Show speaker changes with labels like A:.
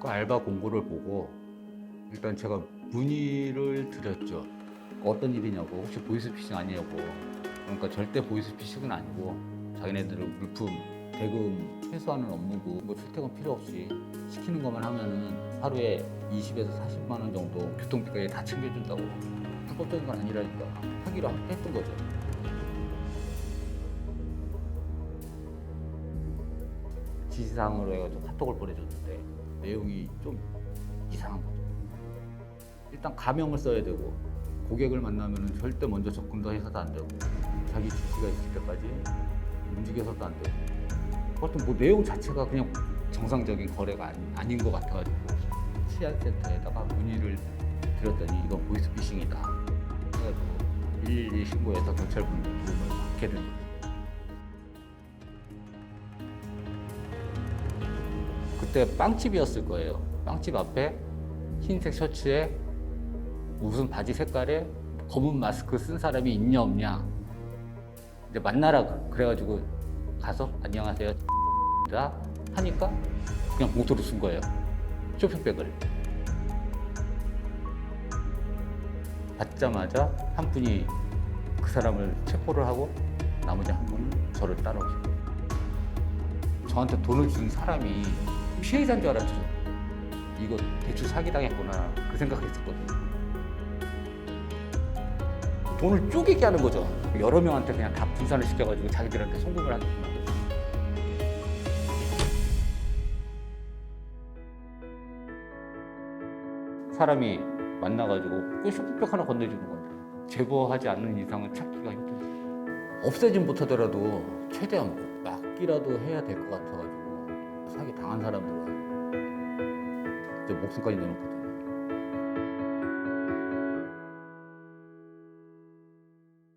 A: 그 알바 공고를 보고 일단 제가 문의를 드렸죠. 어떤 일이냐고 혹시 보이스피싱 아니냐고. 그러니까 절대 보이스피싱은 아니고 자기네들은 물품 대금 최소한은 업무고 뭐 출퇴근 필요 없이 시키는 것만 하면은 하루에 20에서 40만 원 정도 교통비까지 다 챙겨준다고 불법적인 건 아니라니까 하기로 했던 거죠. 지시사항으로 해가지고 카톡을 보내줬는데 내용이 좀 이상한 거죠. 일단 가명을 써야 되고 고객을 만나면 절대 먼저 접근도 해서도 안 되고 자기 지시가 있을 때까지 움직여서도 안 되고 하여튼 뭐 내용 자체가 그냥 정상적인 거래가 아니, 아닌 것 같아가지고 치안센터에다가 문의를 드렸더니 이건 보이스피싱이다 해가지고 112 신고해서 경찰분 도움을 받게 된 거죠. 그때 빵집이었을 거예요. 빵집 앞에 흰색 셔츠에 무슨 바지 색깔에 검은 마스크 쓴 사람이 있냐 없냐. 이제 만나라 그래가지고 가서 안녕하세요. 다 하니까 그냥 봉투로 쓴 거예요. 쇼핑백을. 받자마자 한 분이 그 사람을 체포를 하고 나머지 한 분은 저를 따라오시고 저한테 돈을 준 사람이 피해자인 줄 알았죠. 이거 대출 사기당했구나 그 생각했었거든요. 돈을 쪼개게 하는 거죠. 여러 명한테 그냥 다 분산을 시켜가지고 자기들한테 송금을 하는 거죠. 사람이 만나가지고 그 쇼핑백 하나 건네주는 건데 제보하지 않는 이상은 찾기가 힘들죠. 없애진 못하더라도 최대한 막기라도 해야 될 것 같아가지고 사기 당한 사람들은 목숨까지 내놓거든요.